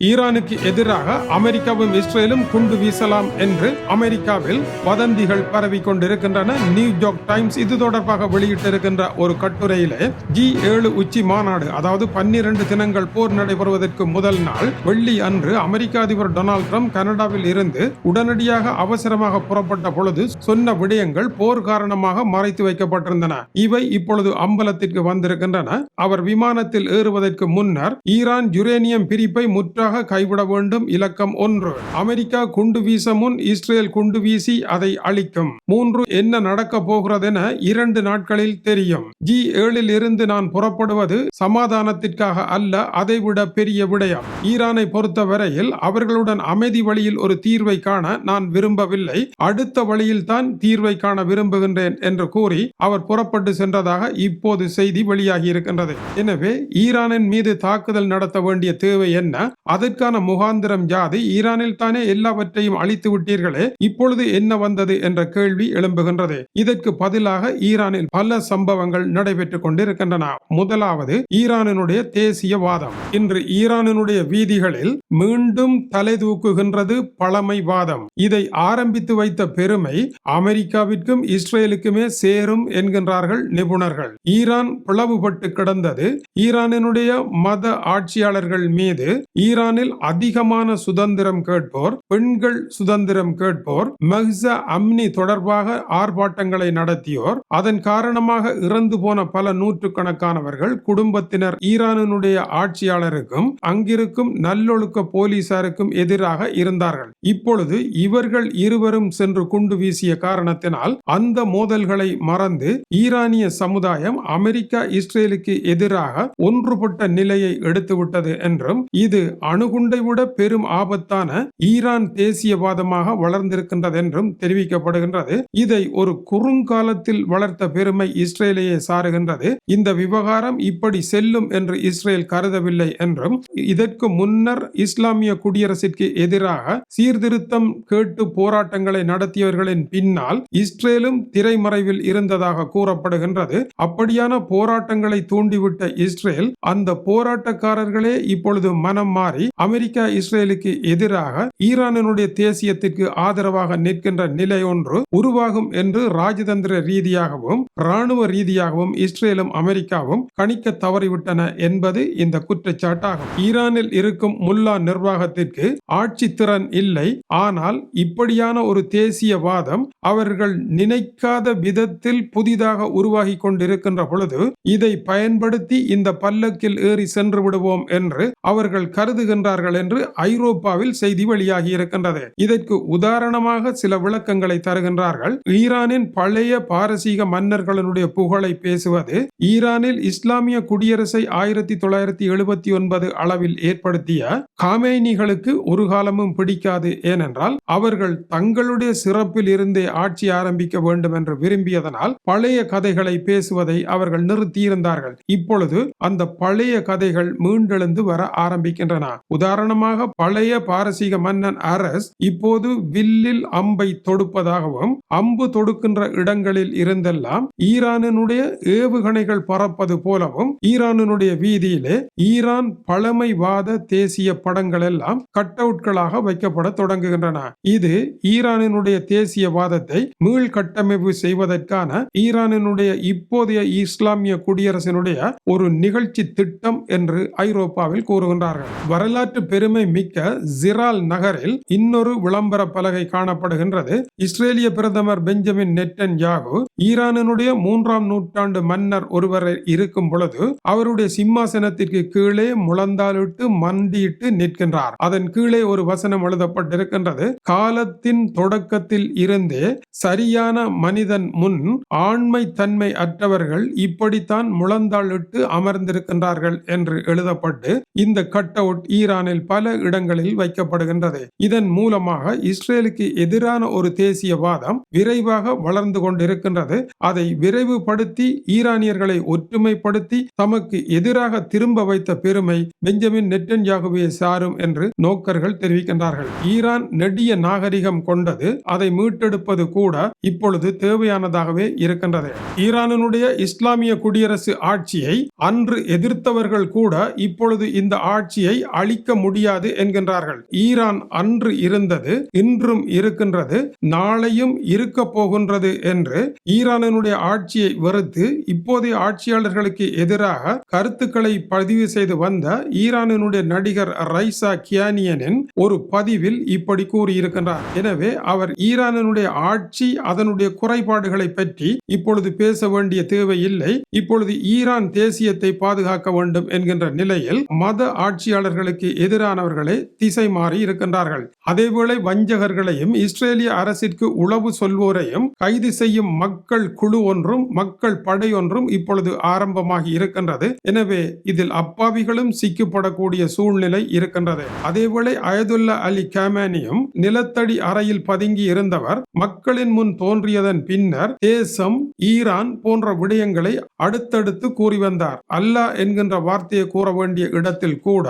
ஈரானுக்கு எதிராக அமெரிக்காவும் இஸ்ரேலும் குண்டு வீசலாம் என்று அமெரிக்காவில் வதந்திகள் பரவி கொண்டிருக்கின்றன. நியூயார்க் டைம்ஸ் இது தொடர்பாக வெளியிட்டிருக்கின்ற ஒரு கட்டுரையிலே ஜி ஏழு உச்சி மாநாடு அதாவது பன்னிரண்டு தினங்கள் போர் நடைபெறுவதற்கு முதல் நாள் வெள்ளி அன்று அமெரிக்க அதிபர் டொனால்ட் ட்ரம்ப் கனடாவில் இருந்து உடனடியாக அவசரமாக புறப்பட்ட பொழுது சொன்ன விடயங்கள் போர் காரணமாக மறைத்து வைக்கப்பட்டிருந்தன. இவை இப்பொழுது அம்பலத்திற்கு வந்திருக்கின்றன. அவர் விமானத்தில் ஏறுவதற்கு முன்னர் ஈரான் யுரேனியம் பிரிப்பை முற்றாக கைவிட வேண்டும். இலக்கம் ஒன்று. அமெரிக்கா குண்டு வீச முன் இஸ்ரேல் குண்டு வீசி அதை அளிக்கும் மூன்று என்ன நடக்க போகிறதென இரண்டு நாட்களில் தெரியும். ஜி ஏழில் இருந்து நான் புறப்படுவது சமாதானத்திற்காக அல்ல அதைவிட பெரிய விடயம். ஈரானை பொறுத்தவரையில் அவர்களுடன் அமைதி வழியில் ஒரு தீர்வை காண நான் விரும்பவில்லை. அடுத்த வழியில் தான் தீர்வை காண விரும்புகின்றேன் என்று கூறி அவர் புறப்பட்டு சென்றதாக இப்போது செய்தி வெளியாகி இருக்கின்றது. எனவே ஈரானின் மீது தாக்குதல் நடத்த வேண்டிய தேவை என்ன? அதற்கான முகாந்திரம் ஜாதி ஈரானில் தானே எல்லாவற்றையும் அழித்து விட்டீர்களே இப்பொழுது என்ன வந்தது என்ற கேள்வி எழும்புகின்றது. இதற்கு பதிலாக ஈரானில் பல சம்பவங்கள் நடைபெற்றுக் கொண்டிருக்கின்றன. முதலாவது ஈரானினுடைய தேசியவாதம். இன்று ஈரானினுடைய வீதிகளில் மீண்டும் தலை தூக்குகின்றது பழமைவாதம். இதை ஆரம்பித்து வைத்த பெருமை அமெரிக்காவிற்கும் இஸ்ரேலுக்குமே சேரும் என்கின்றார்கள் நிபுணர்கள். ஈரான் பிளவுபட்டு கிடந்தது ஈரானினுடைய மத ஆட்சியாளர்கள் மீது. ஈரானில் அதிகமான சுதந்திரம் கேட்போர் பெண்கள் சுதந்திரம் கேட்போர் மஹ்சா அம்னி தொடர்பாக ஆர்ப்பாட்டங்களை நடத்தியோர். அதன் காரணமாக இறந்து போன பல நூற்றுக்கணக்கானவர்கள் குடும்பத்தினர் ஈரானினுடைய ஆட்சியாளருக்கும் அங்கிருக்கும் நல்லொழுக்க போலீசாருக்கும் எதிராக இருந்தார்கள். இப்பொழுது இவர்கள் இருவரும் சென்று குண்டு வீசிய காரணத்தினால் அந்த மோதல்களை மறந்து ஈரானிய சமுதாயம் அமெரிக்கா இஸ்ரேலுக்கு எதிராக ஒன்றுபட்ட நிலையை எடுத்துவிட்டது என்றும் இது அணுகுண்டை விட பெரும் ஆபத்தான ஈரான் தேசியவாதமாக வளர்ந்திருக்கின்றது என்றும் தெரிவிக்கப்படுகின்றது. இதை ஒரு குறுங்காலத்தில் வளர்த்த பெருமை இஸ்ரேலையே சாருகின்றது. இந்த விவகாரம் இப்படி செல்லும் என்று இஸ்ரேல் கருதவில்லை என்றும் இதற்கு முன்னர் இஸ்லாமிய குடியரசிற்கு எதிராக சீர்திருத்தம் கேட்டு போராட்டங்களை நடத்தியவர்களின் பின்னால் இஸ்ரேலும் திரைமறைவில் இருந்ததாக கூறப்படுகின்றது. அப்படியான போராட்டங்களை தூண்டிவிட்ட இஸ்ரேல் அந்த போராட்டக்காரர்களே இப்பொழுது மனம் மாறி அமெரிக்கா இஸ்ரேலுக்கு எதிராக ஈரானினுடைய தேசியத்திற்கு ஆதரவாக நிற்கின்ற நிலை ஒன்று உருவாகும் என்று ராஜதந்திர ரீதியாகவும் ராணுவ ரீதியாகவும் இஸ்ரேலும் அமெரிக்காவும் கணிக்க தவறிவிட்டன என்பது இந்த குற்றச்சாட்டாகும். ஈரானில் இருக்கும் முல்லா நிர்வாகத்திற்கு ஆட்சி திறன் இல்லை. ஆனால் இப்படியான ஒரு தேசியவாதம் அவர்கள் நினைக்காத விதத்தில் புதிதாக உருவாகி கொண்டிருக்கின்ற பொழுது இதை பயன்படுத்தி இந்த பல்லக்கில் ஏறி சென்று விடுவோம் என்று அவர்கள் கருதுகின்றார்கள் என்று ஐரோப்பாவில் செய்தி வெளியாகி இருக்கின்றது. இதற்கு உதாரணமாக சில விளக்கங்களை தருகின்றார்கள். ஈரானின் பழைய பாரசீக மன்னர்களுடைய புகழை பேசுவது ஈரானில் இஸ்லாமிய குடியரசை ஆயிரத்தி தொள்ளாயிரத்தி எழுபத்தி ஒன்பது அளவில் ஏற்படுத்திய காமேனிகளுக்கு ஒரு காலமும் பிடிக்காது. ஏனென்றால் அவர்கள் தங்களுடைய சிறப்பில் இருந்தே ஆட்சி ஆரம்பிக்க வேண்டும் என்று விரும்பியதனால் பழைய கதைகளை பேசுவதை அவர்கள் நிறுத்தியிருந்தார்கள். இப்பொழுது அந்த பழைய கதைகள் மீண்டெழுந்து வர ஆரம்பிக்கின்றன. உதாரணமாக பழைய பாரசீக மன்னன் அரஸ் இப்போது வில்லில் அம்பை தொடுப்பதாகவும் அம்பு தொடுக்கின்ற இடங்களில் இருந்தெல்லாம் ஈரானினுடைய ஏவுகணைகள் பறப்பது போலவும் ஈரானினுடைய வீதியிலே ஈரான் பழமைவாத தேசிய படங்கள் எல்லாம் கட் அவுட்களாக வைக்கப்பட தொடங்குகின்றன. இது ஈரானினுடைய தேசியவாதத்தை மீள் கட்டமைப்பு செய்வதற்கான ஈரானினுடைய இப்போதைய இஸ்லாமிய குடியரசினுடைய ஒரு நிகழ்ச்சி திட்டம் என்று ஐரோப்பாவில் கூறுகின்றார்கள். வரலாற்று பெருமை மிக்க ஜிரால் நகரில் இன்னொரு விளம்பர பலகை காணப்படுகின்றது. இஸ்ரேலிய பிரதமர் பெஞ்சமின் நெட்டன் யாகு ஈரானினுடைய மூன்றாம் நூற்றாண்டு மன்னர் ஒருவர் இருக்கும் பொழுது அவருடைய சிம்மாசனத்திற்கு கீழே முழந்தாளிட்டு மண்டியிட்டு நிற்கின்றார். அதன் கீழே ஒரு வசனம் எழுதப்பட்டிருக்கின்றது. காலத்தின் தொடக்கத்தில் இருந்தே சரியான மனிதன் முன் ஆண்மை தன்மை அற்றவர்கள் இப்படித்தான் முழந்தாளிட்டு அமர்ந்திருக்கின்றார்கள் என்று எழுதப்பட்டு இந்த கட் அவுட் ஈரானில் பல இடங்களில் வைக்கப்படுகின்றது. இதன் மூலமாக இஸ்ரேலுக்கு எதிரான ஒரு தேசியவாதம் விரைவாக வளர்ந்து கொண்டிருக்கின்றது. அதை விரைவுபடுத்தி ஈரானியர்களை ஒற்றுமைப்படுத்தி தமக்கு எதிராக திரும்ப வைத்த பெருமை பெஞ்சமின் நெட்டன்யாகுவே சாரும் என்று நோக்கர்கள் தெரிவிக்கின்றார்கள். ஈரான் நெடிய நாகரிகம் கொண்டது அதை மீட்டெடுப்பது கூட இப்பொழுது தேவையானதாகவே இருக்கின்றது. ஈரானினுடைய இஸ்லாமிய குடியரசு ஆட்சியை அன்று எதிர்த்தவர்கள் கூட இப்பொழுது இந்த ஆட்சியை அழிக்க முடியாது என்கின்றார்கள். ஈரான் அன்று இருந்தது இன்றும் இருக்கின்றது நாளையும் இருக்க போகின்றது என்று ஈரானினுடைய ஆட்சியை வெறுத்து இப்போதைய ஆட்சியாளர்களுக்கு எதிராக கருத்துக்களை பதிவு செய்து வந்த ஈரானினுடைய நடிகர் ரைசா கியானியனின் ஒரு பதிவில் இப்படி கூறியிருக்கின்றார். எனவே அவர் ஈரானினுடைய ஆட்சி அதனுடைய குறைபாடுகளை பற்றி இப்பொழுது பேச வேண்டிய தேவை இல்லை இப்பொழுது ஈரான் தேசியத்தை பாதுகாக்க வேண்டும் என்கின்ற நிலையில் மத ஆட்சியாளர்களுக்கு எதிரானவர்களே திசை மாறி இருக்கின்றார்கள். அதேவேளை வஞ்சகர்களையும் இஸ்ரேலிய அரசிற்கு உளவு சொல்வோரையும் கைது செய்யும் மக்கள் குழு ஒன்றும் மக்கள் படை ஒன்றும் இப்பொழுது ஆரம்பமாகி இருக்கின்றது. எனவே இதில் அப்பாவிகளும் சிக்கப்படக்கூடிய சூழ்நிலை இருக்கின்றது. அதேவேளை அயதுல்லா அலி கேமேனியும் நிலத்தடி அறையில் பதுங்கி இருந்தவர் மக்களின் முன் தோன்றியதன் பின்னர் தேசம் ஈரான் போன்ற விடயங்களை அடுத்தடுத்து கூறி வந்தார். அல்லாஹ் என்கின்ற வார்த்தையை கூற வேண்டிய இடத்தில் கூட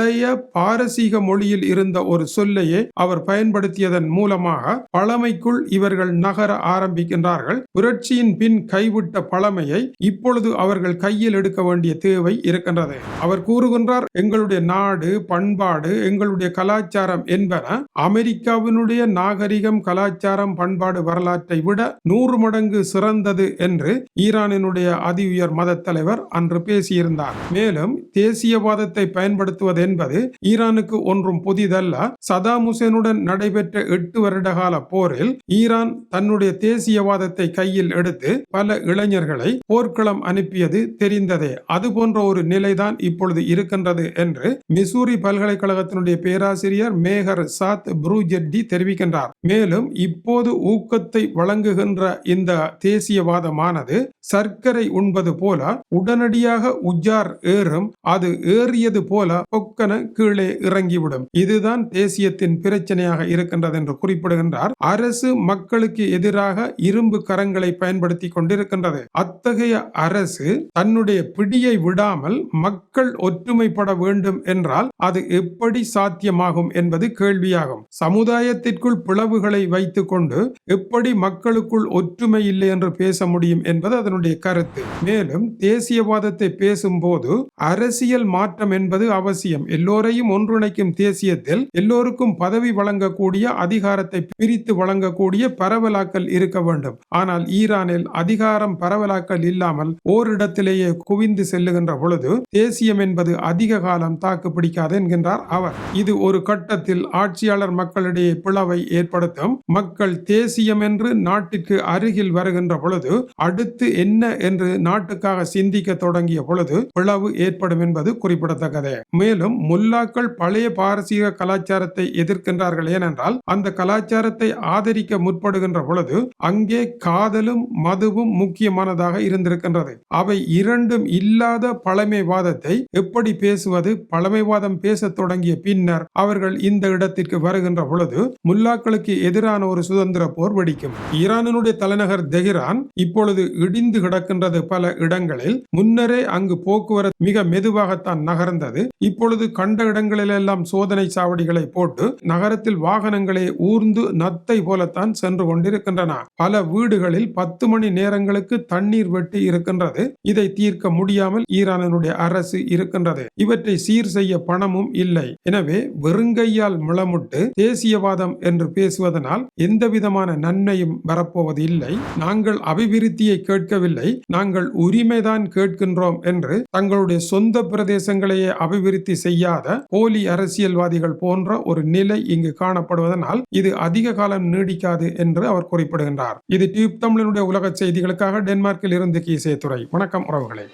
பழைய பாரசீக மொழியில் இருந்த ஒரு சொல்லையே அவர் பயன்படுத்தியதன் மூலமாக பழமைக்குள் இவர்கள் நகர ஆரம்பிக்கின்றார்கள். புரட்சியின் பின் கைவிட்ட பழமையை இப்பொழுது அவர்கள் கையில் எடுக்க வேண்டிய தேவை இருக்கின்றது. அவர் கூறுகின்றார் எங்களுடைய நாடு பண்பாடு எங்களுடைய கலாச்சாரம் என்பன அமெரிக்காவினுடைய நாகரிகம் கலாச்சாரம் பண்பாடு வரலாற்றை விட நூறு மடங்கு சிறந்தது என்று ஈரானினுடைய அதி உயர் மத தலைவர் அன்று பேசியிருந்தார். மேலும் தேசியவாதத்தை பயன்படுத்துவது என்பது ஈரானுக்கு ஒன்றும் புதிதல்ல. சதாம் ஹுசேனுடன் நடைபெற்ற எட்டு வருட கால போரில் ஈரான் தன்னுடைய தேசியவாதத்தை கையில் எடுத்து பல இளைஞர்களை போர்க்களம் அனுப்பியது தெரிந்ததே. அது போன்ற ஒரு நிலைதான் இப்பொழுது இருக்கின்றது என்று மிசூரி பல்கலைக்கழகத்தினுடைய பேராசிரியர் மேகர் சாத் புரூஜெட்டி தெரிவிக்கின்றார். மேலும் இப்போது ஊக்கத்தை வழங்குகின்ற இந்த தேசியவாதமானது சர்க்கரை உண்பது போல உடனடியாக உஜார் ஏறும் அது ஏறியது போல பொக்க பொக்கன கீழே இறங்கிவிடும். இதுதான் தேசியத்தின் பிரச்சனையாக இருக்கின்றது என்று குறிப்பிடுகின்றார். அரசு மக்களுக்கு எதிராக இரும்பு கரங்களை பயன்படுத்தி கொண்டிருக்கின்றது. அத்தகைய அரசு தன்னுடைய பிடியை விடாமல் மக்கள் ஒற்றுமைப்பட வேண்டும் என்றால் அது எப்படி சாத்தியமாகும் என்பது கேள்வியாகும். சமுதாயத்திற்குள் பிளவுகளை வைத்துக் கொண்டு எப்படி மக்களுக்குள் ஒற்றுமை இல்லை என்று பேச முடியும் என்பது அதனுடைய கருத்து. மேலும் தேசியவாதத்தை பேசும்போது அரசியல் மாற்றம் என்பது அவசியம். எல்லோரையும் ஒன்றிணைக்கும் தேசியத்தில் எல்லோருக்கும் பதவி வழங்கக்கூடிய அதிகாரத்தை பிரித்து வழங்கக்கூடிய பரவலாக்கல் இருக்க வேண்டும். ஆனால் ஈரானில் அதிகாரம் பரவலாக்கல் இல்லாமல் ஓரிடத்திலேயே குவிந்து செல்லுகின்ற பொழுது தேசியம் என்பது அதிக காலம் தாக்கு பிடிக்காது என்கின்றார் அவர். இது ஒரு கட்டத்தில் ஆட்சியாளர் மக்களிடையே பிளவை ஏற்படுத்தும். மக்கள் தேசியம் என்று நாட்டிற்கு அருகில் வருகின்ற பொழுது அடுத்து என்ன என்று நாட்டுக்காக சிந்திக்க தொடங்கிய பொழுது பிளவு ஏற்படும் என்பது குறிப்பிடத்தக்கது. மேலும் முல்லாக்கள் பழைய பாரசீக கலாச்சாரத்தை எதிர்க்கின்றார்கள். ஏனென்றால் அந்த கலாச்சாரத்தை ஆதரிக்க முற்படுகின்ற பொழுது அங்கே காதலும் மதுவும் முக்கியமானதாக இருந்திருக்கின்றது. அவை இரண்டும் இல்லாத பழமைவாதத்தை எப்படி பேசுவது பழமைவாதம் பேசத் தொடங்கிய பின்னர் அவர்கள் இந்த இடத்திற்கு வருகின்ற பொழுது முல்லாக்களுக்கு எதிரான ஒரு சுதந்திர போர் வெடிக்கும். ஈரானினுடைய தலைநகர் தெஹிரான் இப்பொழுது இடிந்து கிடக்கின்றது பல இடங்களில். முன்னரே அங்கு போக்குவரத்து மிக மெதுவாகத்தான் நகர்ந்தது. இப்பொழுது கண்ட இடங்களிலெல்லாம் சோதனை சாவடிகளை போட்டு நகரத்தில் வாகனங்களே ஊர்ந்து நத்தை போலத்தான் சென்று கொண்டிருக்கின்றன. பல வீடுகளில் பத்து மணி நேரங்களுக்கு தண்ணீர் வெட்டி இருக்கின்றது. இதை தீர்க்க முடியாமல் ஈரானினுடைய அரசு இருக்கின்றது. இவற்றை சீர் செய்ய பணமும் இல்லை. எனவே வெறுங்கையால் முளமுட்டு தேசியவாதம் என்று பேசுவதனால் எந்த விதமான நன்மையும் வரப்போவது இல்லை. நாங்கள் அபிவிருத்தியை கேட்கவில்லை. நாங்கள் உரிமைதான் கேட்கின்றோம் என்று தங்களுடைய சொந்த பிரதேசங்களையே அபிவிருத்தி செய்யாத போலி அரசியல்வாதிகள் போன்ற ஒரு நிலை இங்கு காணப்படுவதனால் இது அதிக காலம் நீடிக்காது என்று அவர் குறிப்பிடுகின்றார். இது டியூப் தமிழனுடைய உலக செய்திகளுக்காக டென்மார்க்கில் இருந்து கீசே துறை வணக்கம் உறவுகளே.